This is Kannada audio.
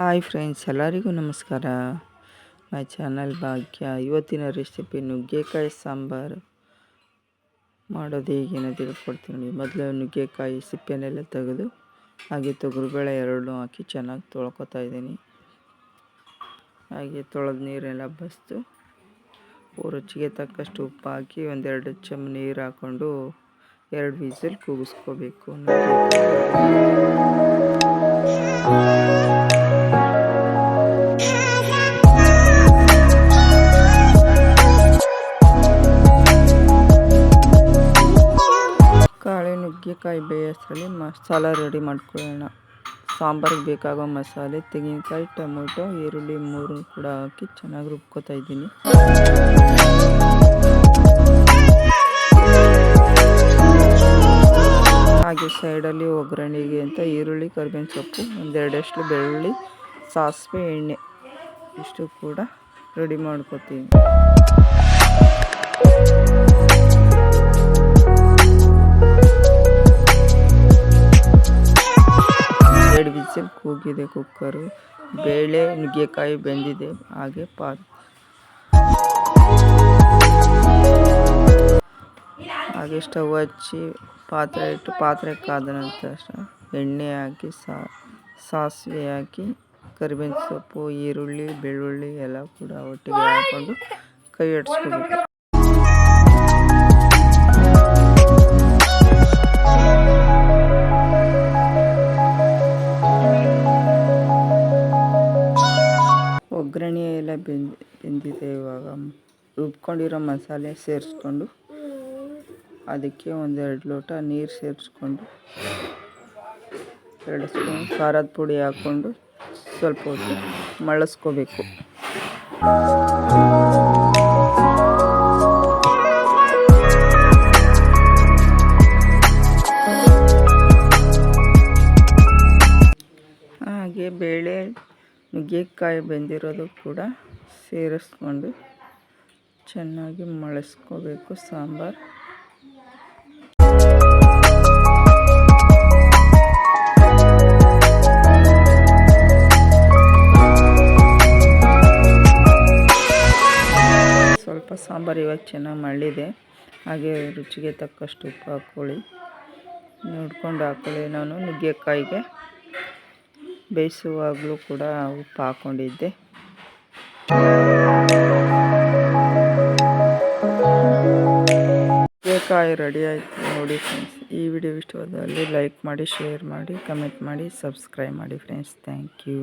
ಹಾಯ್ ಫ್ರೆಂಡ್ಸ್, ಎಲ್ಲರಿಗೂ ನಮಸ್ಕಾರ. ಮೈ ಚಾನಲ್ ಭಾಗ್ಯ. ಇವತ್ತಿನ ರೆಸಿಪಿ ನುಗ್ಗೆಕಾಯಿ ಸಾಂಬಾರು. ಮಾಡೋದು ಹೇಗೇನೋ ತಿಳ್ಕೊಡ್ತೀನಿ ಮೊದಲು ನುಗ್ಗೆಕಾಯಿ ಸಿಪ್ಪೆನೆಲ್ಲ ತೆಗೆದು, ಹಾಗೆ ತೊಗರುಬೇಳೆ ಎರಡು ಹಾಕಿ ಚೆನ್ನಾಗಿ ತೊಳ್ಕೊತಾ ಇದ್ದೀನಿ. ಹಾಗೆ ತೊಳೆದ ನೀರೆಲ್ಲ ಬಸ್ತು. ರುಚಿಗೆ ತಕ್ಕಷ್ಟು ಉಪ್ಪು ಹಾಕಿ ಒಂದೆರಡು ಚಮ್ ನೀರು ಹಾಕ್ಕೊಂಡು ಎರಡು ವಿಸಿಲ್ ಕೂಗಿಸ್ಕೋಬೇಕು. ಕಾಳು, ನುಗ್ಗೆಕಾಯಿ ಬೇಯಿಸಲಿ ಮಸಾಲ ರೆಡಿ ಮಾಡ್ಕೊಳ್ಳೋಣ. ಸಾಂಬಾರಿಗೆ ಬೇಕಾಗೋ ಮಸಾಲೆ, ತೆಂಗಿನಕಾಯಿ, ಟೊಮೊಟೊ, ಈರುಳ್ಳಿ ಮೂರು ಕೂಡ ಹಾಕಿ ಚೆನ್ನಾಗಿ ರುಬ್ಕೋತಾ ಇದ್ದೀನಿ. ಹಾಗೆ ಸೈಡಲ್ಲಿ ಒಗ್ಗರಣೆಗೆ ಅಂತ ಈರುಳ್ಳಿ, ಕರ್ಬೇವಿನ ಸೊಪ್ಪು, ಒಂದೆರಡಷ್ಟು ಬೆಳ್ಳುಳ್ಳಿ, ಸಾಸಿವೆ, ಎಣ್ಣೆ ಇಷ್ಟು ಕೂಡ ರೆಡಿ ಮಾಡ್ಕೋತೀನಿ. ಎರಡು ವಿಸಿಲ್ ಕೂಗಿದೆ, ಕುಕ್ಕರು ಬೇಳೆ, ನುಗ್ಗೆಕಾಯಿ ಬೆಂದಿದೆ. ಹಾಗೆ ಪಾತ್ ಹಾಗೆ ಸ್ಟವ್ ಹಚ್ಚಿ ಪಾತ್ರೆ ಇಟ್ಟು ಪಾತ್ರೆ ಕಾದ ನಂತರ ಎಣ್ಣೆ ಹಾಕಿ ಸಾಸಿವೆ ಹಾಕಿ, ಕರಿಬೇವಿನ ಸೊಪ್ಪು, ಈರುಳ್ಳಿ, ಬೆಳ್ಳುಳ್ಳಿ ಎಲ್ಲ ಕೂಡ ಒಟ್ಟಿಗೆ ಹಾಕ್ಕೊಂಡು ಕೈ ಆಡಿಸ್ಕೋಬೇಕು ಒಗ್ಗರಣೆ ಎಲ್ಲ ಬೆಂದ್, ಬೆಂದಿದೆ ಇವಾಗ. ರುಬ್ಕೊಂಡಿರೋ ಮಸಾಲೆ ಸೇರಿಸ್ಕೊಂಡು ಅದಕ್ಕೆ ಒಂದೆರಡು ಲೋಟ ನೀರು ಸೇರಿಸ್ಕೊಂಡು ಎರಡು ಸ್ಪೂನ್ ಖಾರದ ಪುಡಿ ಹಾಕ್ಕೊಂಡು ಸ್ವಲ್ಪ ಹೊತ್ತು ಮಳಸ್ಕೋಬೇಕು ನುಗ್ಗೆಕಾಯಿ ಬೆಂದಿರೋದು ಕೂಡ ಸೇರಿಸ್ಕೊಂಡು ಚೆನ್ನಾಗಿ ಮಳಸ್ಕೋಬೇಕು ಸಾಂಬಾರು. ಸ್ವಲ್ಪ ಸಾಂಬಾರು ಇವಾಗ ಚೆನ್ನಾಗಿ ಮಳ್ಳಿದೆ. ಹಾಗೆ ರುಚಿಗೆ ತಕ್ಕಷ್ಟು ಉಪ್ಪು ಹಾಕ್ಕೊಳ್ಳಿ ನೋಡ್ಕೊಂಡು ಹಾಕ್ಕೊಳ್ಳಿ ನಾನು ನುಗ್ಗೆಕಾಯಿಗೆ. ಬೇಯಿಸುವಾಗಲೂ ಕೂಡ ಉಪ್ಪು ಹಾಕ್ಕೊಂಡಿದ್ದೆ. ನುಗ್ಗೆಕಾಯಿ ರೆಡಿ ಆಯಿತು ನೋಡಿ ಫ್ರೆಂಡ್ಸ್ ಈ ವಿಡಿಯೋ ಇಷ್ಟವಾದಲ್ಲಿ ಲೈಕ್ ಮಾಡಿ ಶೇರ್ ಮಾಡಿ ಕಮೆಂಟ್ ಮಾಡಿ ಸಬ್ಸ್ಕ್ರೈಬ್ ಮಾಡಿ ಫ್ರೆಂಡ್ಸ್ ಥ್ಯಾಂಕ್ ಯು